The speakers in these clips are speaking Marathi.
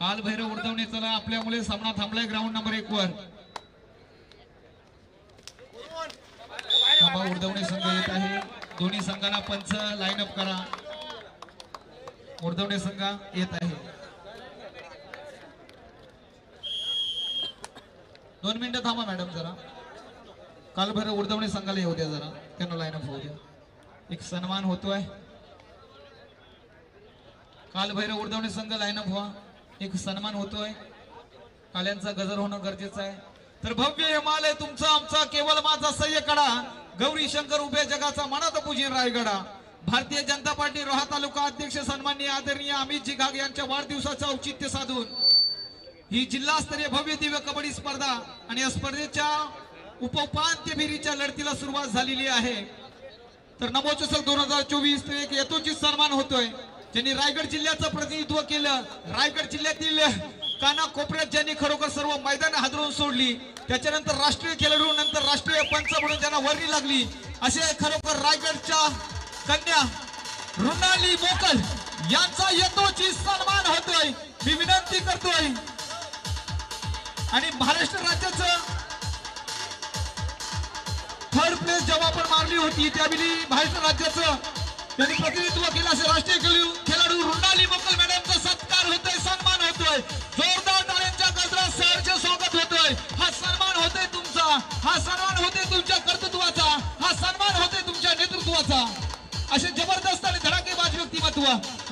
काल भैरव उडवणे चला आपल्यामुळे सामना थांबलाय ग्राउंड नंबर एक वर. थांबा उडवणे संघ येत आहे. दोन्ही संघाला पंच लाईन अप करा. उडवणे संघ येत आहे. दोन मिनिटं थांबा मॅडम जरा. काल भैरव उडवणे संघाला येऊ द्या जरा. त्यांना लाईन अप होऊ द्या. एक सन्मान होतोय. काल भैरव उडवणे संघ लाईन अप व्हा. एक सन्मान होतोय. काल्यांचा गजर होणं गरजेचं आहे. तर भव्य हिमालय तुमचा आमचा केवळ माझा सह्य कडा गौरी शंकर उभे जगाचा मनात पूजन रायगडा. भारतीय जनता पार्टी रोहा तालुका अध्यक्ष सन्माननीय आदरणीय अमितजी घाग यांच्या वाढदिवसाचं औचित्य साधून ही जिल्हास्तरीय भव्य दिव्य कबड्डी स्पर्धा आणि या स्पर्धेच्या उपउपांत्य फेरीच्या लढतीला सुरुवात झालेली आहे. तर नमोचषक दोन हजार चोवीस ते एक यथोचित सन्मान होतोय. त्यांनी रायगड जिल्ह्याचं प्रतिनिधित्व केलं रायगड जिल्ह्यातील काना कोपऱ्यात ज्यांनी खरोखर सर्व मैदान हादरवून सोडली त्याच्यानंतर राष्ट्रीय खेळाडू नंतर राष्ट्रीय पंच म्हणून ज्यांना वर्णी लागली असे खरोखर रायगडच्या कन्या रुणाली मोकल यांचा यथोचित सन्मान होतोय. मी विनंती करतोय. आणि महाराष्ट्र राज्याचं थर्ड प्लेस जेव्हा आपण मारली होती त्यावेळी महाराष्ट्र राज्याचं त्यांनी प्रतिनिधित्व केलं असे राष्ट्रीय खेळू खेळाडू रुणाली मोकल मॅडमचा सत्कार होतोय सन्मान होतोय. जोरदार टाळ्यांच्या गजरात सहर्ष स्वागत होतोय. हा सन्मान होतोय तुमचा. हा सन्मान होतोय तुमच्या कर्तृत्वाचा. हा सन्मान होतोय तुमच्या नेतृत्वाचा. असे जबरदस्त आणि धडाकेबाज व्यक्तिमत्व.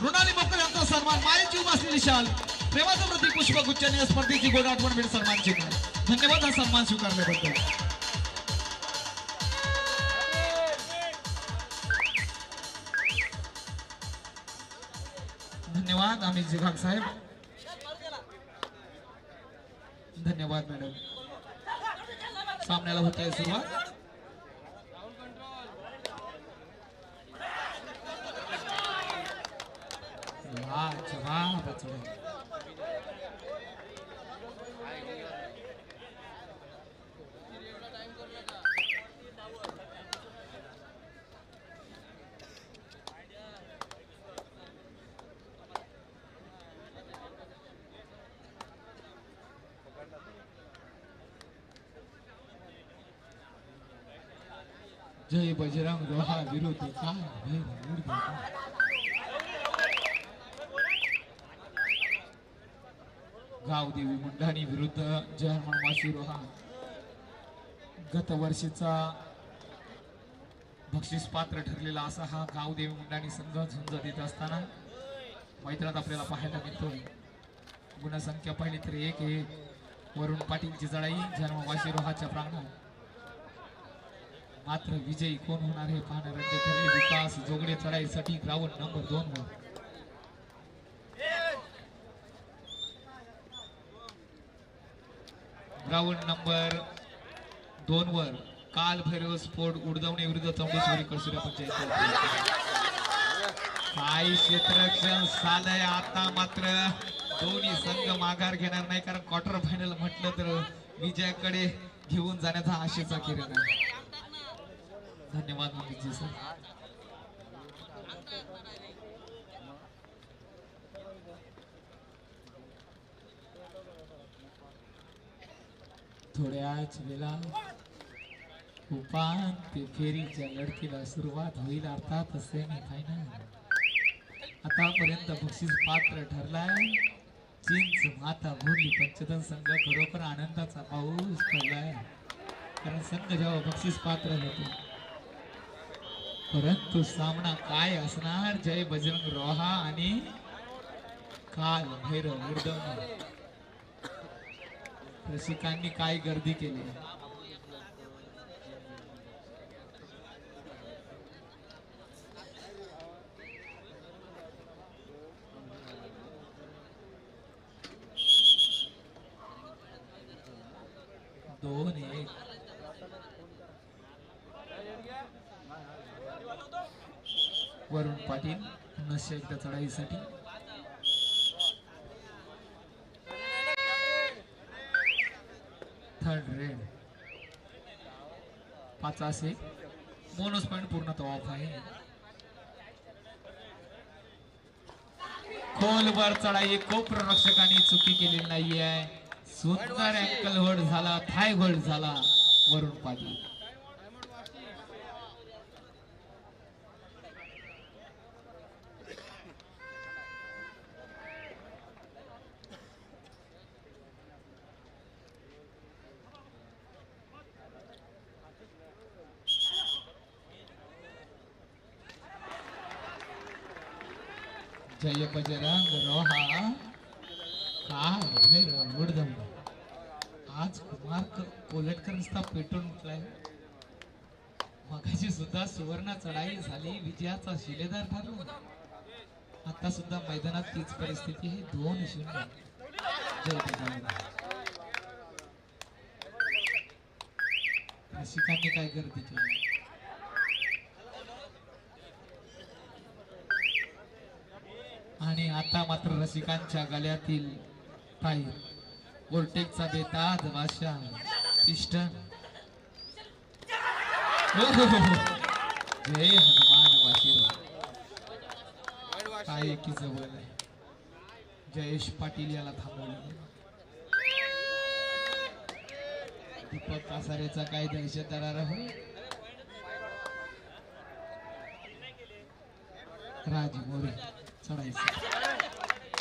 रुणाली मोकल यांचा सन्मान मायेची उभासलेली शाल प्रेमाचं प्रतीक पुष्पगुच्छाने या स्पर्धेची गोड आठवण भेट सन्मान स्वीकार धन्यवाद हा सन्मान स्वीकारल्याबद्दल. धन्यवाद अमित साहेब. धन्यवाद मॅडम सामन्याला होत आहे सुरुवात. वा जय बजरंग रोहा विरुद्ध काय भैर विरुद्ध गावदेवी मुंडाणी विरुद्ध जय हनुमान रोहा गत वर्षीचा बक्षीस पात्र ठरलेला असा हा गावदेवी मुंडाणी संघ झुंज देत असताना मैत्रात आपल्याला पाहायला मिळतो गुणसंख्या पाहिली तरी एक हे वरुण पाटीलची जळाई जन्मवाशी रोहाच्या प्रांगणात. मात्र विजयी कोण होणार हे पाहणार ठरले विकास जोगडे चढाईसाठी ग्राउंड नंबर दोन वर. ग्राउंड नंबर दोन वर काल भैरव स्फोट उडदवणे विरुद्ध चौंडेश्वरी कळसुऱ्या पंचायत. काही क्षेत्ररक्षण साधय आता मात्र दोन्ही संघ माघार घेणार नाही कारण क्वार्टर फायनल म्हटलं तर विजयाकडे घेऊन जाण्याचा आशेचा किरण आहे. धन्यवाद मोहितजी सर. थोड्याच वेळा उपांत्य फेरीच्या लढतीला सुरुवात होईल अर्थात सेमी फायनल आतापर्यंत बक्षीस पात्र ठरलाय. चिंच माता भोरली पंचतन संघ खरोखर आनंदाचा पाऊस पडलाय. कारण संघ जेव्हा बक्षीस पात्र होतो परंतु सामना काय असणार? जय बजरंग रोहा आणि काल भैरव उर्दवणे रसिकांनी काय गर्दी केली? दोन एक वरुण पाटील पुन्हा एकदा चढाईसाठी. थर्ड रेड पाच असे. बोनस पॉईंट पूर्णतः ऑफ आहे. खोलवर चढाई कोप्ररक्षकांनी चुकी केलेली नाहीये. सुंदर अँकल होल्ड झाला थाय होल्ड झाला वरुण पाटील. जय बजरंग रोहा काय भैरव उडदम आज कुमार क- कोलटकर नुसता पेटून उठलाय. मगाशी सुद्धा सुवर्ण चढाई झाली विजयाचा शिलेदार ठरला. आता सुद्धा मैदानात तीच परिस्थिती आहे दोन शून्य. जय बजरंग रसिकांनी काय गर्दी केली? आणि आता मात्र रसिकांच्या गळ्यातील ताई वोल्टेजचा बेताज भाषा इष्ट. जय हनुमान वाशिराव काय की जवळ आहे. जयेश पाटील याला थांबवलं. दीपक कासारेचा काय दहशत हो राज मोरे. चढायचं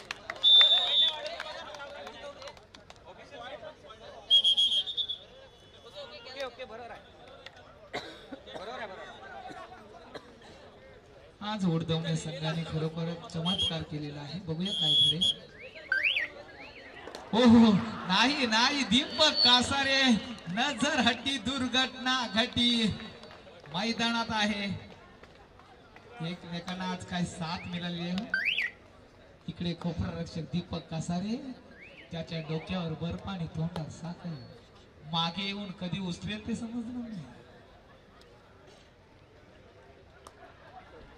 आज ओढदवणे संघाने खरोखर चमत्कार केलेला आहे. बघूया काय खरे हो, हो हो नाही नाही. दीपक कासारे. नजर हट्टी दुर्घटना घटी. मैदानात आहे. एकमेकांना आज काय साथ मिळाली आहे? इकडे खोपरा रक्षक दीपक कासारे त्याच्या डोक्यावर बर्फ आणि तोंडात साखर मागे येऊन कधी उचलेल ते समजलं नाही.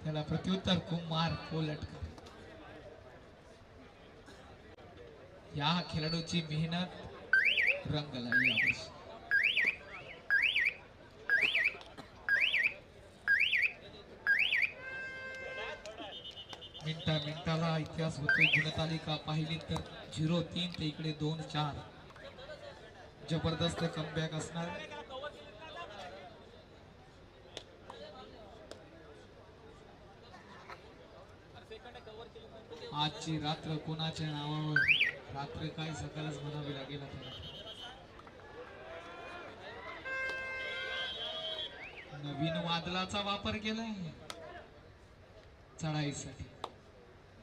त्याला प्रत्युत्तर कुमार कोलटकर. या खेळाडूची मेहनत रंगला यावर्षी. मिनटा मिनटाला इतिहास होतोय. गुणतालिका पाहिली तर झिरो तीन ते इकडे दोन चार. जबरदस्त कमबॅक असणार. आजची रात्र कोणाच्या नावावर? रात्र काय? सकाळच म्हणावी लागेल नवीन वादलाचा वापर केलाय. चढाईसाठी.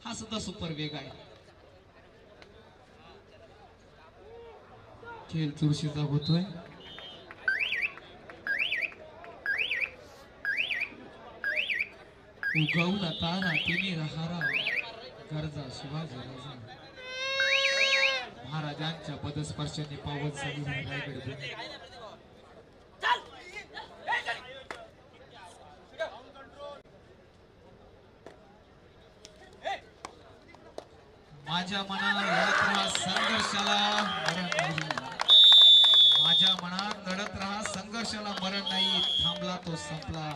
हा सुद्धा सुपर वेग आहे. खेळ चुरशीचा होतोय. उगवला तारा तिने रहारा. गरजा शिवाजी राजा. महाराजांच्या पदस्पर्शाने पावन सगळी रायगड माझ्या मनाला लढत राहा संघर्षाला मरण नाही. माझ्या मनात लढत राहा संघर्षाला मरण नाही. थांबला तो संपला.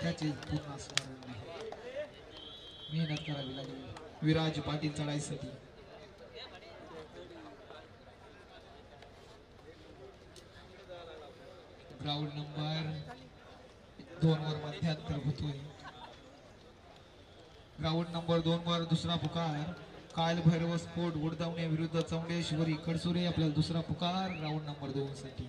त्याचे पूर्ण स्मरण नाही. मेहनत करावी लागेल. विराज पाटील चढाईसाठी ग्राउंड नंबर दोन वर मध्यांतर होतोय. ग्राउंड नंबर दोन वर दुसरा पुकार. काल भैरव स्पोर्ट गुडदावणे विरुद्ध चौंडेश्वरी कडसुरे आपल्याला दुसरा पुकार ग्राउंड नंबर दोन साठी.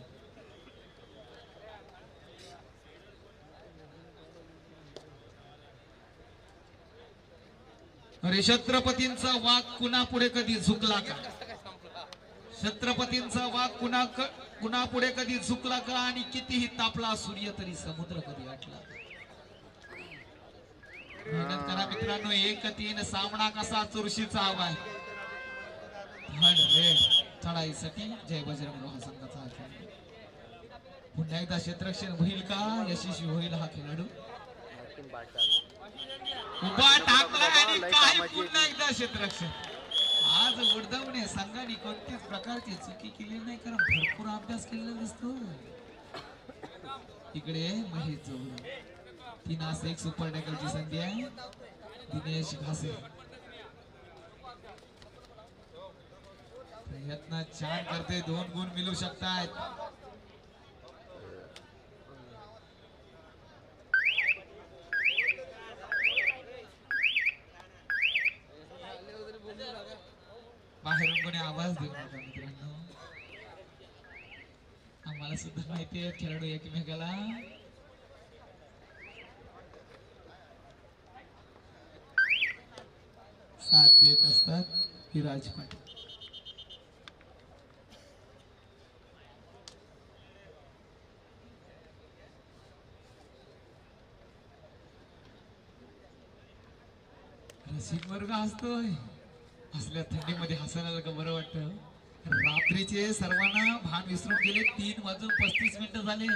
अरे छत्रपतींचा वाघ कुणा पुढे कधी झुकला का? छत्रपतींचा वाघ कुणा कुणा पुढे कधी झुकला का? आणि कितीही तापला सूर्य तरी समुद्र कधी आटला? मेहनत करा मित्रांनो एक तीन सामना कसा चुरशीचा हवाय थर्ड रेड चढाईसाठी जय बजरंग रोहा संघाचा. पुन्हा एकदा क्षेत्ररक्षण होईल का? यशस्वी होईल हा खेळाडू. उभा टाकला आणि काय पुन्हा एकदा क्षेत्ररक्षण. आज उडदवणे संघाने कोणत्याच प्रकारची चुकी केली नाही कारण भरपूर अभ्यास केलेला दिसतो इकडे महेश जवळ. तीन अस एक सुपर टॅकलची संधी आहे दिनेश घासे। प्रयत्न छान करते दोन गुण मिळू शकतात। बाहेरून कोणी आवाज देऊ नका मित्रांनो। आम्हाला सुद्धा माहिती आहे खेळाडू एकमेकाला। साथ देत असतात ही राजपाट रसिक वर्ग हसतोय असल्या थंडीमध्ये हसायला का बरं वाटतं. रात्रीचे सर्वांना भान विसरून गेले. तीन वाजून पस्तीस मिनिटं झाले.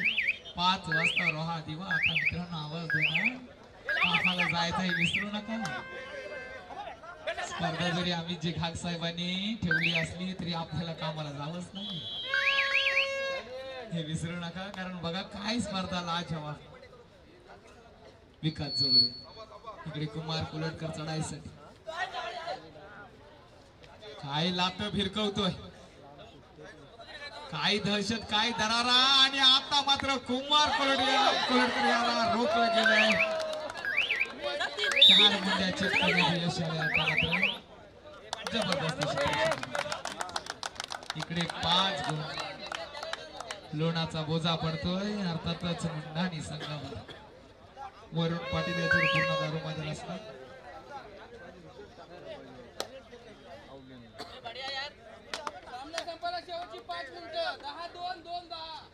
पाच वाजता रोहा दिवा. आता मित्रांनो आवाज देणार. जायचं हे विसरू नका. स्पर्धा जरी आम्ही जे घाग साहेबांनी ठेवली असली तरी आपल्याला कामाला जावंच नाही. हे विसरू नका कारण बघा काय स्पर्धा लाज हवा. विकास जोगडे. इकडे कुमार कुलटकर चढायसाठी काय लात भिरकवतोय. काय दहशत काय दरारा आणि आता मात्र कुमार कुलट कुलटकर याला रोखलं गेलंय. चार मुंड्या यश आले आता जबरदस्त इकडे पाच गुण. लोणाचा बोजा पडतोय अर्थातच मुंडानी संघावर. वरुण पाटील याच्यावर पूर्ण दारू दारूमध्ये असतात. पाच मिनिटं. दहा दोन दोन दहा.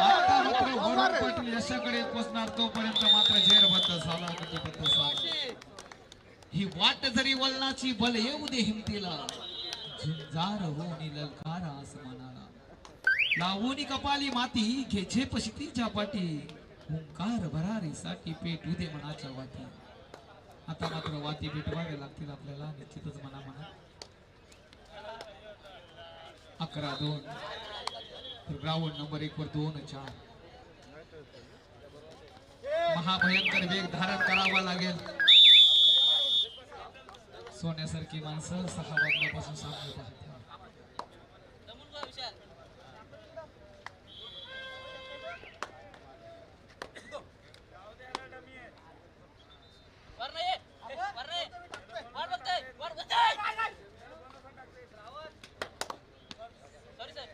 आता मात्र पाटील यशाकडे पोचणार तोपर्यंत मात्र जेरबद्द झाला गतीबद्ध झाला. ही वाट जरी वलनाची बल येऊ दे हिमतीला. झुंजार होणी ललकार आसमानाला. लावून कपाली माती घे झेप शितीच्या पाठी. हुंकार भरारीसाठी पेट दे मनाच्या वाटी. आता मात्र वाती पेटवाव्या लागतील आपल्याला निश्चितच मना मना अकरा दोन. तर ग्राउंड नंबर एक वर दोन चार. महाभयंकर वेग धारण करावा लागेल. सोन्यासारखी माणसं सहा वाजल्यापासून सांगत पाहतात वर नाही वर नाही वर बघताय वर बघताय सॉरी सर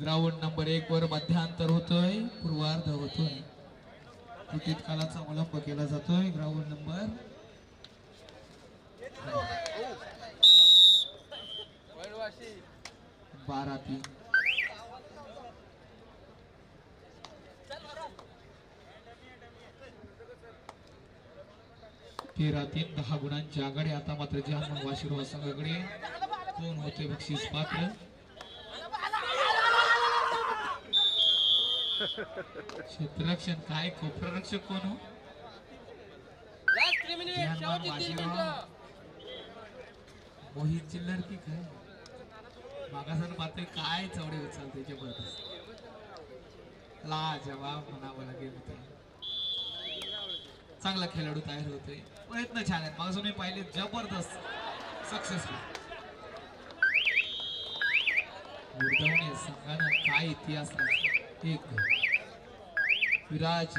ग्राउंड नंबर एक वर मध्यांतर होतोय पूर्वार्ध होतोय. क्रिकेट कालाचा अवलंब केला जातोय ग्राउंड नंबर बारा तीन. तेरा तीन दहा गुणांची आघाडी आता मात्र जहान वाशिरोह संघाकडे. कोण होते बक्षीस पात्र. क्षेत्ररक्षण काय? कोपररक्षक कोण हो? मोहित चिल्लर की काय? मागासन पाहतोय काय चवडे उचलते जबरदस्त ला जवाब म्हणावं लागेल. चांगला खेळाडू तयार होतोय. प्रयत्न छान आहेत. मागासून मी पाहिले जबरदस्त. सक्सेसफुल संघानं काय इतिहास रचला. एक विराज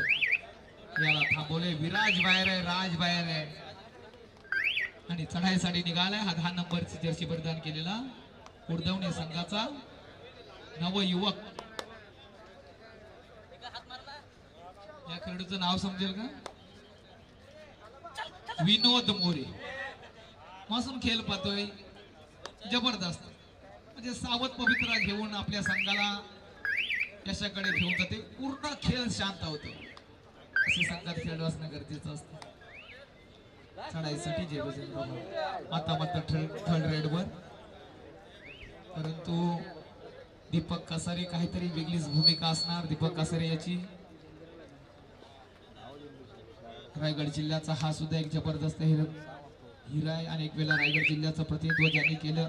याला थांबवले विराज बाहेर आहे राज बाहेर आहे. आणि चढाईसाठी निघालाय. हा दहा नंबरची जर्सी परिधान केलेला उर्दवणे संघाचा नवयुवक. या खेळाडूचं नाव समजेल का? विनोद मोरे. मासून खेळ पाहतोय. जबरदस्त. म्हणजे सावध पवित्रा घेऊन आपल्या संघाला यशाकडे घेऊन जाते? पूर्ण खेळ शांत होतो. असे संघात खेळू असणं गरजेचं असतं. चढाईसाठी जे आता मात्र थर्ड रेडवर. परंतु दीपक कसारे काहीतरी वेगळीच भूमिका असणार. दीपक कसारे याची रायगड जिल्ह्याचा हा सुद्धा एक जबरदस्त हिरा आहे आणि एक वेळा रायगड जिल्ह्याचं प्रतिनिधित्व ज्यांनी केलं.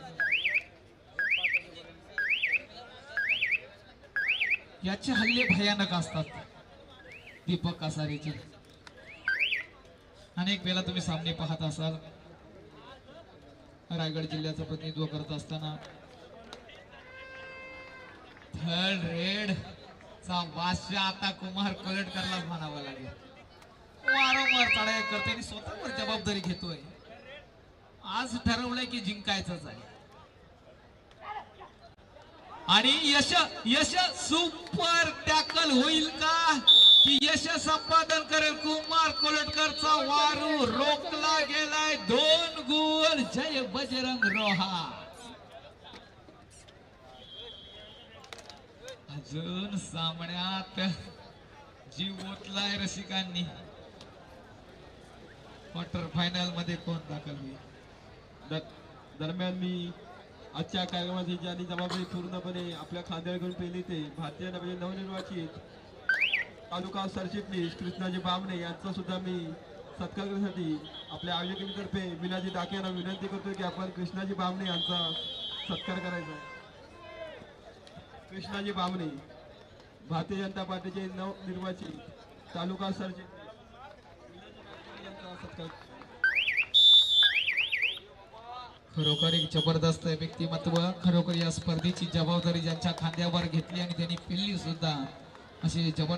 याचे हल्ले भयानक असतात. दीपक कासारेचे. अनेक वेळा तुम्ही सामने पाहत असाल. रायगड जिल्ह्याचं प्रतिनिधित्व करत असताना. थर्ड रेड चा बादशाह आता कुमार कोलटकरला म्हणावा लागेल. वारंवार चढाई करते आणि स्वतःवर जबाबदारी घेतोय. आज ठरवलंय की जिंकायचंच आहे. आणि यश यश सुपर टॅकल होईल का? की यश संपादन करेल कुमार कोलटकरचा वारू रोखला गेलाय दोन गुण. जय बजरंग रोहा. अजून सामन्यात जीव ओतलाय रसिकांनी. क्वार्टर फायनलमध्ये कोण दाखल होईल? दरम्यान मी आजच्या कार्यक्रमाची ज्यांनी जबाबदारी पूर्णपणे आपल्या खांद्यावर घेऊन पेली ते भारतीय नवीन नवनिर्वाचित तालुका सरचिटणीस कृष्णाजी बामणे यांचा सुद्धा मी सत्कार करण्यासाठी आपल्या आयोजकांतर्फे विनाजी डाके यांना विनंती करतो की आपण कृष्णाजी बामणे यांचा सत्कार करायचा कृष्णाजी बामणे भारतीय जनता पार्टीचे नवनिर्वाचित तालुका सरचिटणीस यांचा सत्कार खरोखर एक जबरदस्त व्यक्तिमत्व खरोखर या स्पर्धेची जबाबदारी ज्यांच्या खांद्यावर घेतली आणि त्यांनी पेलली सुद्धा असे जबर